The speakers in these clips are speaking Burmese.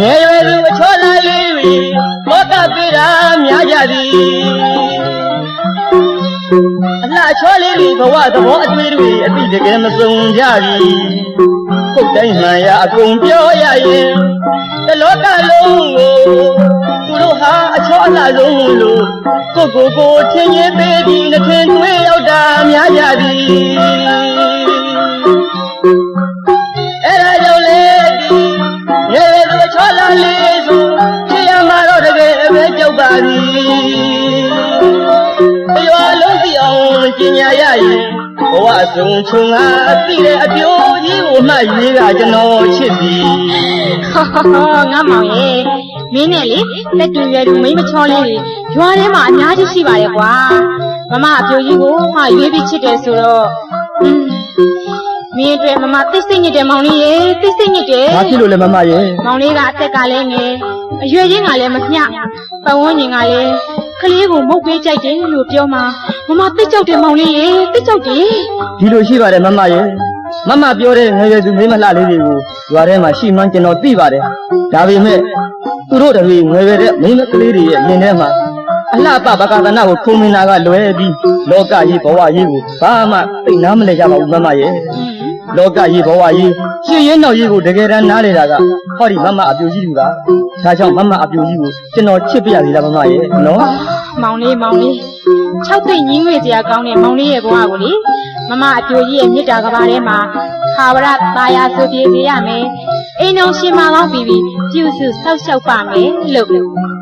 ငယ်ရွယ်သူအချောလာလေးတွေဘောကပြေတာများကြသည်အလှချောလေးတွေဘဝသဘောအတွေ့တွေအတိတကယ်မစုံကြပြီခုတ်တိုင်းမှန်ရအကုန်ပြောရရင်တလောကလုံးကိုသူတို့ဟာအချောအလှဆုံးလို့ကိုကိုကိုချင်းချင်းသေးပြီးနှထင်သွေးရောက်တာများကြသည် အောင်ကျင်ညာရရင်ဘဝဆုံးချုံငါသိတဲ့အပြိုးကြီးကိုမှတ်ရွေးကကျွန်တော်ချစ်သည်ဟောဟောဟောငါမောင်ရဲ့မင်းနဲ့လေလက်တူရွယ်တူမိန်းမချောလေးတွေရွာထဲမှာအများကြီးရှိပါတယ်ကွာမမအပြိုကြီးကိုငါရွေးပြီးချစ်တယ်ဆိုတော့อืมမင်းအတွက်မမသိစိတ်ညစ်တယ်မောင်လေးရေသိစိတ်ညစ်တယ်။ဘာဖြစ်လို့လဲမမရဲ့မောင်လေးကအသက်ကလည်းငယ်အရွယ်ချင်းကလည်းမမျှပတ်ဝန်းကျင်ကလည်းကလေးကိုမုတ်ပေးကြိုက်တယ်လို့ပြောမှာ မမသိကြောက်တယ်မောင်လေးရေသိကြောက်တယ်ဒီလိုရှိပါတယ်မမရဲ့မမပြောတဲ့ငယ်ရွယ်သူမိန်းမလှလေးတွေကိုရွာထဲမှာရှိမှန်းကျွန်တော်သိပါတယ်။ဒါပေမဲ့သူတို့တွေငယ်ရွယ်တဲ့မိန်းမကလေးတွေရဲ့မြင်ထဲမှာအလှပပကသနာကိုခုံမင်နာကလွဲပြီးလောကကြီးဘဝကြီးကိုဘာမှသိနားမလဲကြပါဘူးမမရဲ့อืมလောကကြီးဘဝကြီးရှင်ရင်နောက်ကြီးကိုတကယ်တမ်းနားလေတာကဟောဒီမမအပြူကြီးလူကဒါကြောင့်မမအပြူကြီးကိုကျွန်တော်ချစ်ပြရသေးတာမမရဲ့နော်မောင်လေးမောင်လေး ၆သိန်းညီးငွေစရာကောင်းတဲ့မောင်လေးရဲ့ဘဝကိုလေမမအပြိုကြီးရဲ့မြစ်တာကဘာထဲမှာခါဝရပါရဆိုပြေစေရမယ်အိမ်တော်ရှင်မကောင်းပြီးပြီးပြုစုဆောက်ရှောက်ပါမယ်လို့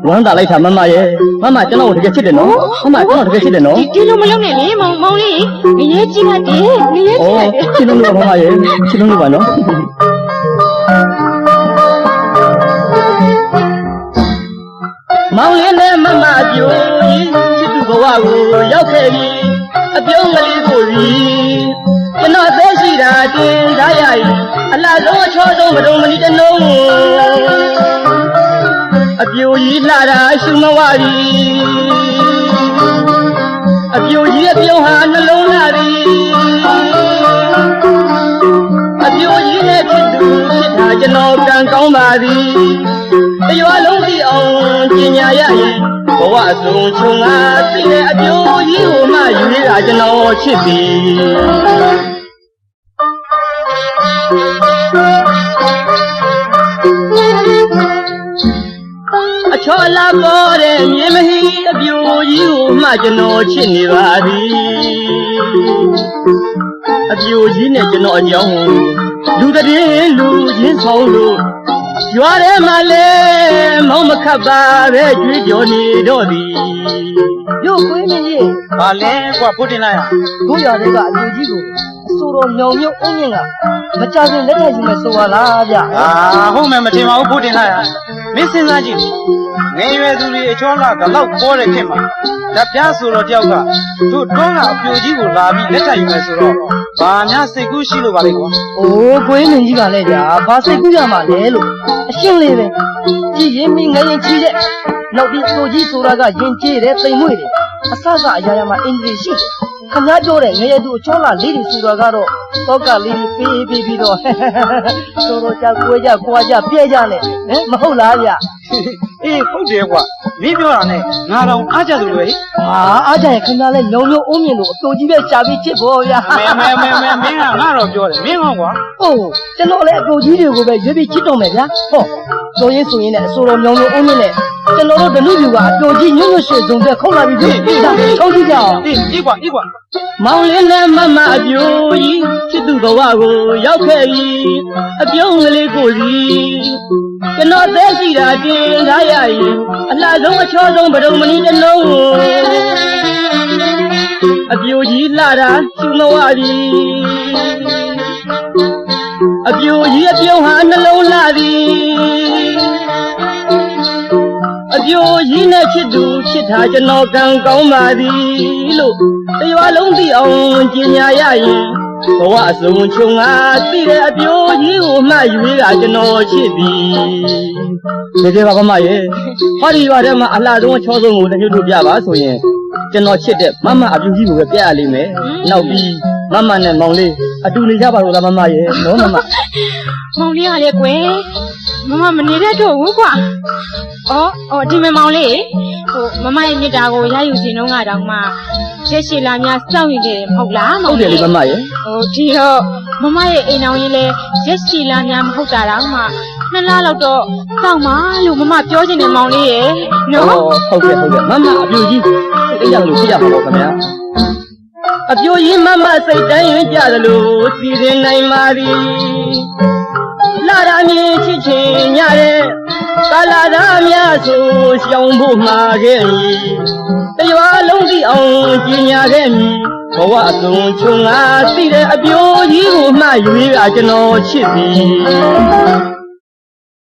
ဝမ်းသာလိုက်တာမမရဲ့မမကျွန်တော်ကိုတကယ်ချစ်တယ်နော်မမကျွန်တော်တကယ်ချစ်တယ်နော်ဒီဒီလိုမလုပ်နဲ့လေမောင်မောင်လေးငရေကြီးမှတည်းငရေကြီးမှတည်းချစ်လို့လို့ပါမမရဲ့ချစ်လို့လို့ပါနော်မောင်လေးနဲ့မမပြူ ဘဝကိုရောက်ခဲ့ပြီအပြုံးကလေးကိုရီကျွန်တော်သက်ရှိတာတင်ထားရည်အလားဆုံးအချောဆုံးမတုံမနီတစ်လုံးအပြိုကြီးလှတာရှုမဝရီအပြိုကြီးအပြုံးဟာနှလုံးလှသည်အပြိုကြီးနဲ့ဖြစ်သူဖြစ်တာကျွန်တော်ကံကောင်းပါသည်တရွာလုံးစီ အောင်ကျင်ညာရရင်ဘဝအစုံချုံငါသိတဲ့အပြိုကြီးကိုမှယူရတာကျွန်တော်ချစ်သည်အချောလာပေါ်တဲ့မြေမဟီအပြိုကြီးကိုမှကျွန်တော်ချစ်နေပါသည်အပြိုကြီးနဲ့ကျွန်တော်အကြောင်းကိုလူတည်းလူချင်းဆောင်လို့ ရွာထဲမှာလဲမောင်းမခတ်ပါပဲကြွေးကြော်နေတော့သည်ရုပ်ကွင်းကြီး။ဘာလဲကွာဖုတ်တင်လိုက်ရတို့ရတဲ့ကအလူကြီးကို အစိုးရမြောင်မြုပ်အုံးမြင့်ကမကြခင်လက်ထပ်ယူမယ်ဆိုပါလားဗျ။အာဟုတ်မယ်မတင်ပါဘူးဖုတ်တင်လိုက်ရ။မင်းစဉ်းစားကြည့်။ငယ်ရွယ်သူတွေအချောလာကလောက်ပေါ်တဲ့ခင်မှာဓာပြဆိုတော့တယောက်ကသူ့တွန်းကအပြိုကြီးကိုလာပြီးလက်ထပ်ယူမယ်ဆိုတော့ဘာများစိတ်ကူးရှိလို့ပါလဲကွာအိုးကွင်းကြီးကလည်းကြာဘာစိတ်ကူးရမှာလဲလို့အရှင်းလေးပဲကြည်ရင်မင်းငရင်ချီတဲ့နောက်ပြီးသူကြီးဆိုတာကယဉ်ကျေးတယ်တိမ်မွေ့တယ်အဆအဆအရာရာမှာအင်္ဂလိပ်ရှိတယ် ခမားပြောတဲ့ငရဲသူအချောလာလေးတွေဆိုတာကတော့တောကလေးပေးပေးပြီးတော့တော်တော်ကြာကိုကြခွာကြပြဲကြနဲ့ဟမ်မဟုတ်လားဗျ။အေးဟုတ်တယ်ကွာ။ မင်းပြောတာနဲ့ငါတော့အားကြသူတွေဟာအားကြရင်ခင်ဗျားလဲညုံညုံအုံးမြင့်လို့အတူကြီးပဲရှာပြီးချစ်ဖို့ဗျာ။မဲမဲမဲမဲမင်းကငါတော့ပြောတယ်မင်းဟောကွာဟုတ်ကျွန်တော်လည်းအတူကြီးတွေကိုပဲရွေးပြီးချစ်တော့မယ်ဗျာဟုတ်ဆိုရင်ဆိုရင်လည်းအစိုးရညုံညုံအုံးမြင့်နဲ့ကျွန်တော်တို့ဒနုပြူကအတူကြီးညွန့်ညွန့်ရွှေစုံတဲ့ခုတ်လာပြီးပြီဒါထုတ်ကြည့်ကြအောင်။အေးအေးကွာအေးကွာမောင်လေးနဲ့မမအပြိုကြီးချစ်သူဘဝကိုရောက်ခဲ့ပြီအပြုံးကလေးကိုစီ ကျွန်တော်သက်ရှိတာတင်ထားရည်အလှဆုံးအချောဆုံးဗဒုံမနီတစ်လုံးအပြိုကြီးလှတာရှုမဝပြီအပြိုကြီးအပြုံးဟာနှလုံးလှသည်အပြိုကြီးနဲ့ချစ်သူချစ်တာကျွန်တော်ကံကောင်းပါသည်လို့တရွာလုံးသိအောင်ကျင်ညာရရင် ဘဝအစုံချုံငါသိတဲ့အပြိုကြီးကိုမှယူရတာကျွန်တော်ချစ်သည်ဒီကေပါကမရဲ့ဟောဒီရွာထဲမှာအလှဆုံးအချောဆုံးကိုတစ်မျိုးတို့ပြပါဆိုရင်ကျွန်တော်ချစ်တဲ့မမအပြူကြီးကိုပဲပြရလိမ့်မယ်နောက်ပြီးမမနဲ့မောင်လေးအတူနေကြပါလို့လားမမရဲ့နော်မမမောင်လေးကလည်းကွယ် မမမနေတဲ့တော့ဘူးကွာ။အော်အော်ဒီမေမောင်လေးဟိုမမရဲ့မြစ်တာကိုရယူစီနှုံးကတောင်မှရက်ရှိလာများစောင့်နေတယ်မဟုတ်လားဟုတ်တယ်လေမမရဲ့ဟိုဒီတော့မမရဲ့အိမ်အောင်ရင်လဲရက်ရှိလာများမဟုတ်တာတောင်မှနှစ်လလောက်တော့စောင့်ပါလို့မမပြောချင်တယ်မောင်လေးရဲ့နော်ဟုတ်ကဲ့ဟုတ်ကဲ့မမအပြိုကြီးအိမ်ရလို့ဖြစ်ရမှာပေါ့ခင်ဗျာအပြိုကြီးမမစိတ်တိုင်းရင်ကြတယ်လို့စီစဉ်နိုင်ပါသည် လာရမည်ချစ်ချင်ညတဲ့ကာလာသားများဆိုရှောင်ဖို့မှာခဲ့မည်တရွာလုံးသိအောင်ကြီးညာခဲ့မည်ဘဝအစုံချုံငါသိတဲ့အပြိုကြီးကိုမှရွေးတာကျွန်တော်ချစ်သည်